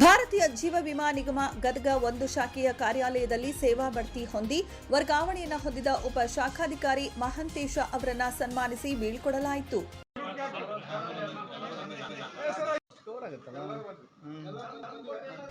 ಭಾರತೀಯ ಜೀವ ವಿಮಾ ನಿಗಮ ಗದಗ ಒಂದು ಶಾಖೆಯ ಕಾರ್ಯಾಲಯದಲ್ಲಿ ಸೇವಾ ಬಡ್ತಿ ಹೊಂದಿ ವರ್ಗಾವಣೆಯನ್ನು ಹೊಂದಿದ ಉಪ ಶಾಖಾಧಿಕಾರಿ ಮಹಂತೇಶ ಅವರನ್ನ ಸನ್ಮಾನಿಸಿ ಬೀಳ್ಕೊಡಲಾಯಿತು.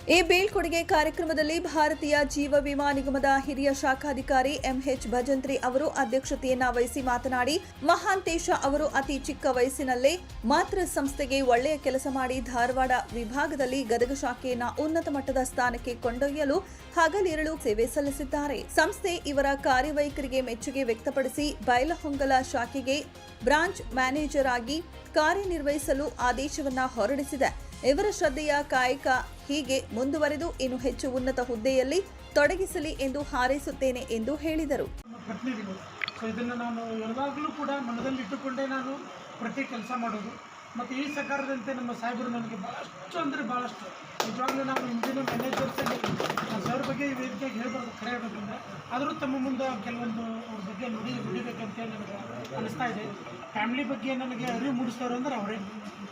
ಈ ಬೀಳ್ಕೊಡುಗೆ ಕಾರ್ಯಕ್ರಮದಲ್ಲಿ ಭಾರತೀಯ ಜೀವ ವಿಮಾ ನಿಗಮದ ಹಿರಿಯ ಶಾಖಾಧಿಕಾರಿ ಎಂಎಚ್ ಭಜಂತ್ರಿ ಅವರು ಅಧ್ಯಕ್ಷತೆಯನ್ನ ವಹಿಸಿ ಮಾತನಾಡಿ, ಮಹಾಂತೇಶ ಅವರು ಅತಿ ಚಿಕ್ಕ ವಯಸ್ಸಿನಲ್ಲೇ ಮಾತ್ರ ಸಂಸ್ಥೆಗೆ ಒಳ್ಳೆಯ ಕೆಲಸ ಮಾಡಿ ಧಾರವಾಡ ವಿಭಾಗದಲ್ಲಿ ಗದಗ ಶಾಖೆಯನ್ನ ಉನ್ನತ ಮಟ್ಟದ ಸ್ಥಾನಕ್ಕೆ ಕೊಂಡೊಯ್ಯಲು ಹಗಲಿರಳು ಸೇವೆ ಸಲ್ಲಿಸಿದ್ದಾರೆ. ಸಂಸ್ಥೆ ಇವರ ಕಾರ್ಯವೈಖರಿಗೆ ಮೆಚ್ಚುಗೆ ವ್ಯಕ್ತಪಡಿಸಿ, ಬೈಲಹೊಂಗಲ ಶಾಖೆಗೆ ಬ್ರಾಂಚ್ ಮ್ಯಾನೇಜರ್ ಆಗಿ ಕಾರ್ಯನಿರ್ವಹಿಸಲು ಆದೇಶವನ್ನ ಹೊರಡಿಸಿದೆ. ಇವರ ಶ್ರದ್ಧೆಯ ಕಾಯಕ ಹೀಗೆ ಮುಂದುವರೆದು ಇನ್ನು ಹೆಚ್ಚು ಉನ್ನತ ಹುದ್ದೆಯಲ್ಲಿ ತೊಡಗಿಸಲಿ ಎಂದು ಹಾರೈಸುತ್ತೇನೆ ಎಂದು ಹೇಳಿದರು. ಇದನ್ನು ನಾನು ಯಾವಾಗಲೂ ಕೂಡ ಮನದಲ್ಲಿಟ್ಟುಕೊಂಡೇ ನಾನು ಪ್ರತಿ ಕೆಲಸ ಮಾಡೋದು. ಮತ್ತು ಈ ಸರ್ಕಾರದಂತೆ ನಮ್ಮ ಸಾಹೇಬರು ನನಗೆ ಭಾಳಷ್ಟು ಅಂದರೆ ಭಾಳಷ್ಟು ನಿಜವಾಗ್ಲೂ ನಾವು ಇಂದಿನ ಮ್ಯಾನೇಜರ್ಸಲ್ಲಿ ಸರ್ ಆದರೂ ತಮ್ಮ ಮುಂದೆ ಕೆಲವೊಂದು ಅವ್ರ ಬಗ್ಗೆ ನುಡಿ ನುಡಿಬೇಕಂತೇಳಿ ನನಗೆ ಅನಿಸ್ತಾ ಇದೆ. ಫ್ಯಾಮ್ಲಿ ಬಗ್ಗೆ ನನಗೆ ಅರಿವು ಮೂಡಿಸ್ತಾರೆ ಅಂದ್ರೆ ಅವರೇ.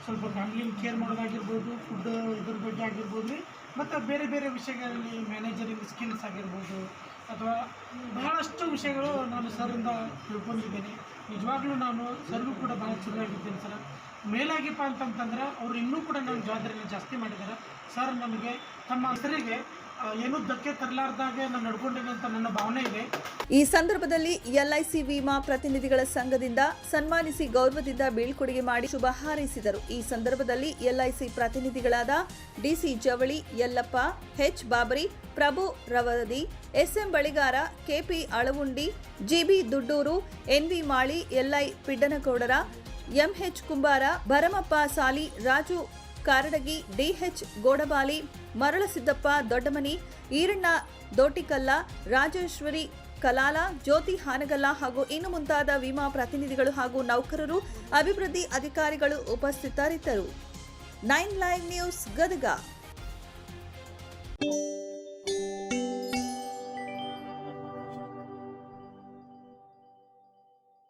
ಸ್ವಲ್ಪ ಫ್ಯಾಮ್ಲಿನ ಕೇರ್ ಮಾಡೋದಾಗಿರ್ಬೋದು ಫುಡ್ ಇದ್ರ ಬಗ್ಗೆ ಆಗಿರ್ಬೋದು ರೀ ಮತ್ತು ಬೇರೆ ಬೇರೆ ವಿಷಯಗಳಲ್ಲಿ ಮ್ಯಾನೇಜರಿಂಗ್ ಸ್ಕಿಲ್ಸ್ ಆಗಿರ್ಬೋದು, ಅಥವಾ ಬಹಳಷ್ಟು ವಿಷಯಗಳು ನಾನು ಸರಿಂದ ತಿಳ್ಕೊಂಡಿದ್ದೇನೆ. ನಿಜವಾಗ್ಲೂ ನಾನು ಸರ್ಗೂ ಕೂಡ ಭಾಳ ಚೆನ್ನಾಗಿದ್ದೇನೆ ಸರ್ ಮೇಲಾಗಿಪ್ಪ ಅಂತಂತಂದ್ರೆ ಅವರು ಇನ್ನೂ ಕೂಡ ನನ್ನ ಜವಾಬ್ದಾರಿನ ಜಾಸ್ತಿ ಮಾಡಿದ್ದಾರೆ ಸರ್ ನಮಗೆ ತಮ್ಮ ಹೆಸರಿಗೆ ನಾನು ಈ ಸಂದರ್ಭದಲ್ಲಿ ಎಲ್ಐಸಿ ವಿಮಾ ಪ್ರತಿನಿಧಿಗಳ ಸಂಘದಿಂದ ಸನ್ಮಾನಿಸಿ ಗೌರವದಿಂದ ಬೀಳ್ಕೊಡುಗೆ ಮಾಡಿ ಶುಭ ಹಾರೈಸಿದರು. ಈ ಸಂದರ್ಭದಲ್ಲಿ LIC ಪ್ರತಿನಿಧಿಗಳಾದ DC Javali, Yallappa, H Babari, Prabhu Ravadi, SM Baligara KP Alavundi GB Duddur NV Mali LI Piddanagoudar MH Kumbar, Bharamappa Sali, Raju Karadagi DH Godabali, Maralasiddappa Doddamani, Iranna Dotikalla Rajeshwari Kalal, Jyoti Hanagal ಹಾಗೂ ಇನ್ನು ಮುಂತಾದ ವಿಮಾ ಪ್ರತಿನಿಧಿಗಳು ಹಾಗೂ ನೌಕರರು, ಅಭಿವೃದ್ಧಿ ಅಧಿಕಾರಿಗಳು ಉಪಸ್ಥಿತರಿದ್ದರು. Nine live news Gadag.